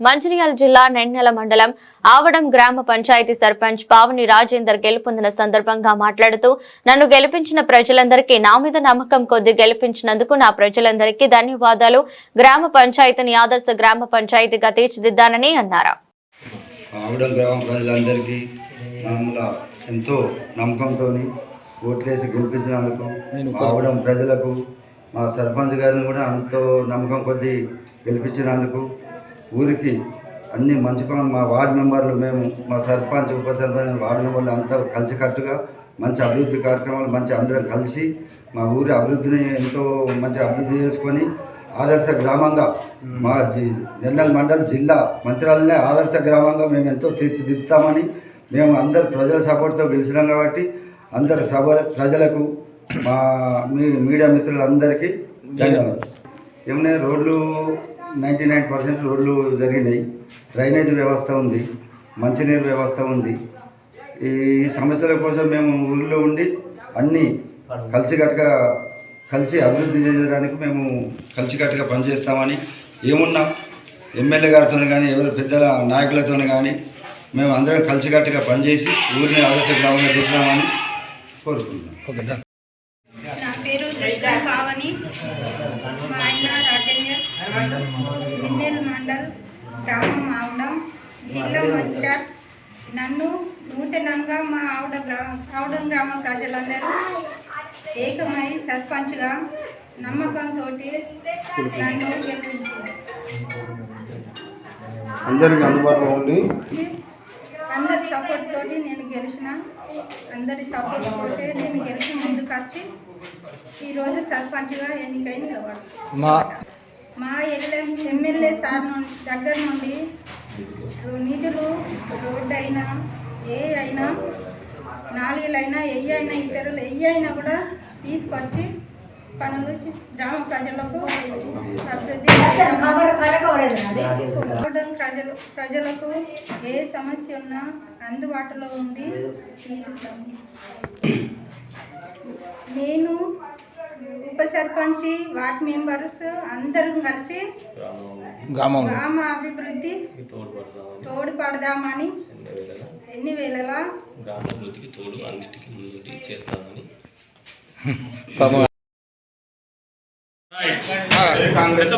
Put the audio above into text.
మంచిర్యాల జిల్లా నెన్నెల మండలం ఆవడం గ్రామ పంచాయతీ సర్పంచ్ పావని రాజేందర్ గెలుపొందిన సందర్భంగా మాట్లాడుతూ నన్ను గెలిపించిన ప్రజలందరికీ నా మీద నమ్మకం కొద్ది గెలిపించినందుకు నా ప్రజలందరికీ ధన్యవాదాలు. గ్రామ పంచాయతీని ఆదర్శ గ్రామ పంచాయతీగా తీర్చిదిద్దానని అన్నారు? ఆవిడ గ్రామ ప్రజలందరికీ మమ్మల్ని ఎంతో నమ్మకంతో ఓట్లేసి గెలిపించినందుకు ఆవిడ ప్రజలకు మా సర్పంచ్ గారిని కూడా ఎంతో నమ్మకం కొద్దీ గెలిపించినందుకు ఊరికి అన్ని మంచి పనులు మా వార్డు మెంబర్లు మేము మా సర్పంచ్ ఉప సర్పంచ్ వార్డు మెంబర్లు అంతా కలిసికట్టుగా మంచి అభివృద్ధి కార్యక్రమాలు మంచి అందరం కలిసి మా ఊరి అభివృద్ధిని ఎంతో మంచి అభివృద్ధి చేసుకొని ఆదర్శ గ్రామంగా మా జి నెల్లల్ మండల్ జిల్లా మంత్రాలనే ఆదర్శ గ్రామంగా మేము ఎంతో తీర్చిదిద్దుతామని మేము అందరు ప్రజల సపోర్ట్తో గెలిచినాం కాబట్టి అందరు సభ ప్రజలకు మా మీ మీడియా మిత్రులందరికీ ధన్యవాదాలు. ఏమన్నా రోడ్లు నైంటీ నైన్ పర్సెంట్ రోడ్లు జరిగినాయి. డ్రైనేజ్ వ్యవస్థ ఉంది. మంచినీరు వ్యవస్థ ఉంది. ఈ సమస్యల కోసం మేము ఊళ్ళో ఉండి అన్నీ కలిసికట్టుగా కలిసి అభివృద్ధి చేయడానికి మేము కలిసికట్టుగా పనిచేస్తామని ఏమున్నా ఎమ్మెల్యే గారితో కానీ ఎవరి పెద్దల నాయకులతో కానీ మేము అందరం కలిసికట్టుగా పనిచేసి ఊరిని ఆదర్శ గ్రామంగా దిద్దామని కోరుకుంటున్నాం నా పేరు దుర్గా పావని మా ఆయన నిండేరు మండల్ గ్రామం ఆవడం జిల్లా మంచిర్యాల్ నన్ను నూతనంగా మా ఆవిడ ఆవడం గ్రామ ప్రజలందరూ ఏకమై సర్పంచ్గా నమ్మకంతో నన్ను అందరికీ అందుబాటులో ఉండి. అందరి సపోర్ట్ తోటి నేను గెలిచిన అందరి సపోర్ట్ తోటి నేను గెలిచి ముందుకు వచ్చి ఈరోజు సర్పంచ్గా ఎన్నికై నిలబడి మా మా ఎల్ఎం ఎమ్మెల్యే సార్ నుండి దగ్గర నుండి నిధులు. రోడ్డు అయినా ఏ అయినా నాలుగులైనా ఎయ్యి అయినా ఇతరులు ఎయ్యి అయినా కూడా తీసుకొచ్చి పనులు గ్రామ ప్రజలకు అభివృద్ధి. ప్రజలు ప్రజలకు ఏ సమస్య ఉన్నా అందుబాటులో ఉండి తీరుస్తాము నేను ఉప సర్పంచి వార్డ్ మెంబర్స్ అందరం కలిసి గ్రామం. గ్రామ అభివృద్ధి తోడ్పడదామని. ఎన్ని వేళలా? గ్రామాభివృద్ధికి తోడు అన్నిటికీ ముందుండి చేస్తామని. కాంగ్రెస్